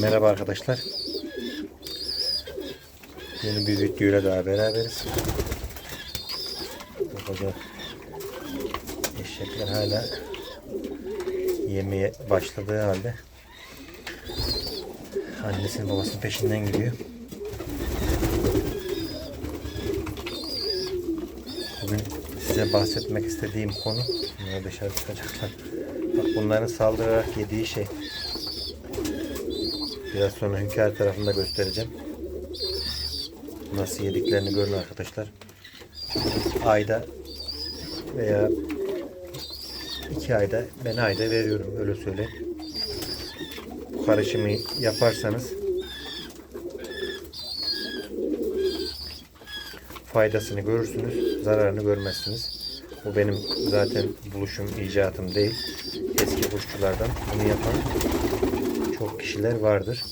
Merhaba arkadaşlar. Yeni bir videoyla daha beraberiz. Burada eşekler hala yemeye başladığı halde annesinin babasının peşinden gidiyor. Bugün size bahsetmek istediğim konu bunlar dışarı çıkacaklar. Bak bunların saldırarak yediği şey. Biraz sonra hünkâr tarafında göstereceğim. Nasıl yediklerini görün arkadaşlar. Ayda veya iki ayda ben ayda veriyorum öyle söyleyeyim. Bu karışımı yaparsanız faydasını görürsünüz, zararını görmezsiniz. Bu benim zaten buluşum, icatım değil. Eski kuşçulardan bunu yapan çok kişiler vardır.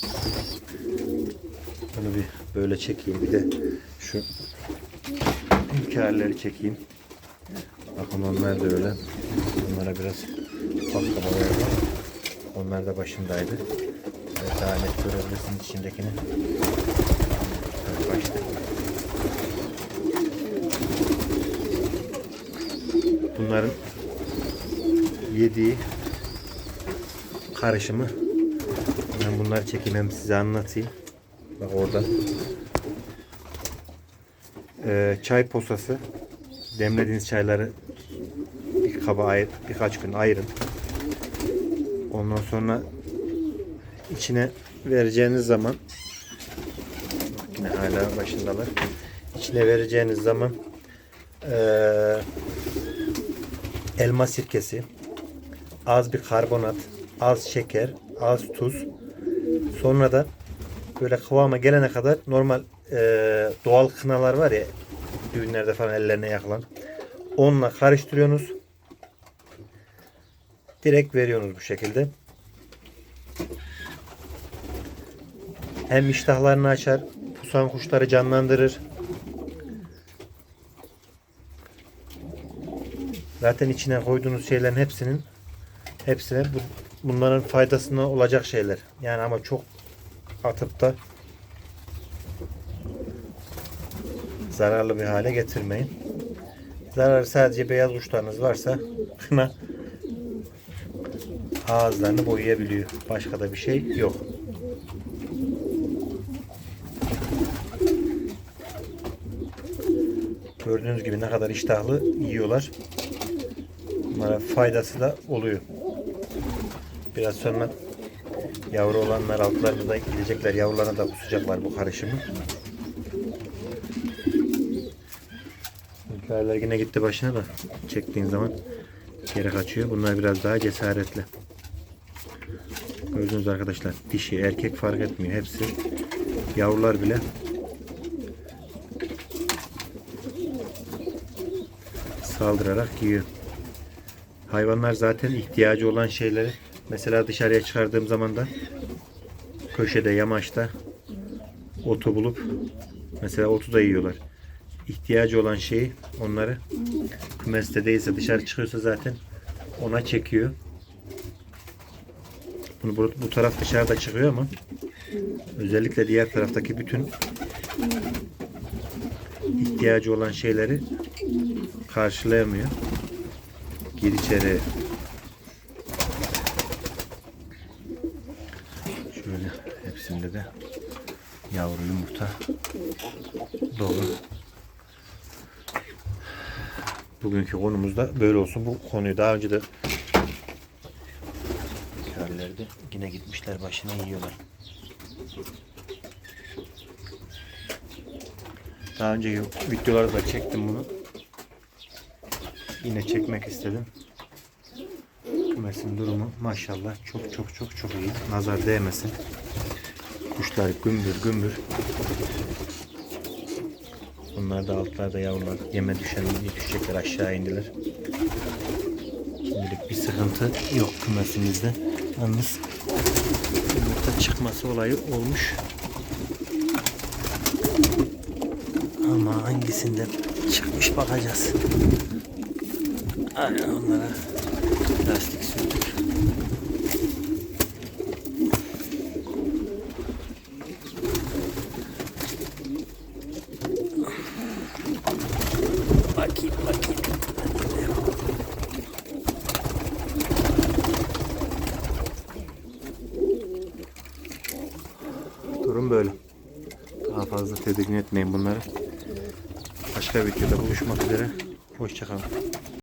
Bunu bir böyle çekeyim. Bir de şu hünkârları çekeyim. Bakın onlar da öyle. Onlara biraz baklava verdim. Onlar da başındaydı. Evet, daha net görebilirsiniz içindekini. Başta. Bunların yediği karışımı ben bunları çekeyim hem size anlatayım. Bak orada. Ee, çay posası. Demlediğiniz çayları bir kaba ayır, birkaç gün ayırın. Ondan sonra içine vereceğiniz zaman yine hala başındalar. İçine vereceğiniz zaman ee, elma sirkesi, az bir karbonat, az şeker, az tuz. Sonra da böyle kıvama gelene kadar normal e, doğal kınalar var ya düğünlerde falan ellerine yakılan. Onunla karıştırıyorsunuz. Direkt veriyorsunuz bu şekilde. Hem iştahlarını açar, pusan kuşları canlandırır. Zaten içine koyduğunuz şeylerin hepsinin hepsine bu, bunların faydasına olacak şeyler. Yani ama çok atıp da zararlı bir hale getirmeyin. Zararı sadece beyaz kuşlarınız varsa kına ağızlarını boyayabiliyor. Başka da bir şey yok. Gördüğünüz gibi ne kadar iştahlı yiyorlar. Bunlara faydası da oluyor. Biraz sonra yavru olanlar altlarında da gidecekler. Yavrularına da kusacaklar bu karışımı. Hünkârlar yine gitti başına da çektiğin zaman geri kaçıyor. Bunlar biraz daha cesaretli. Gördüğünüz arkadaşlar dişi erkek fark etmiyor. Hepsi yavrular bile saldırarak yiyor. Hayvanlar zaten ihtiyacı olan şeyleri mesela dışarıya çıkardığım zaman da köşede yamaçta otu bulup mesela otu da yiyorlar. İhtiyacı olan şeyi onları kümeste değilse dışarı çıkıyorsa zaten ona çekiyor. Bunu bu, bu taraf dışarıda çıkıyor ama özellikle diğer taraftaki bütün ihtiyacı olan şeyleri karşılayamıyor. Gir içeri. Hepsinde de yavru yumurta dolu. Bugünkü konumuz da böyle olsun. Bu konuyu daha önce de körlerde yine gitmişler başına yiyorlar. Daha önce videolarda da çektim bunu. Yine çekmek istedim. Kümesin durumu maşallah çok çok çok çok iyi. Nazar değmesin. Kuşlar gümbür gümbür. Bunlar da altlarda yavrular. Yeme düşen düşecekler aşağı indiler. Şimdilik bir sıkıntı yok kümesimizde. Yalnız yumurta çıkması olayı olmuş. Ama hangisinden çıkmış bakacağız. Aynen onlara lastik sürdük. Böyle. Daha fazla tedirgin etmeyin bunları. Başka bir videoda buluşmak üzere. Hoşçakalın.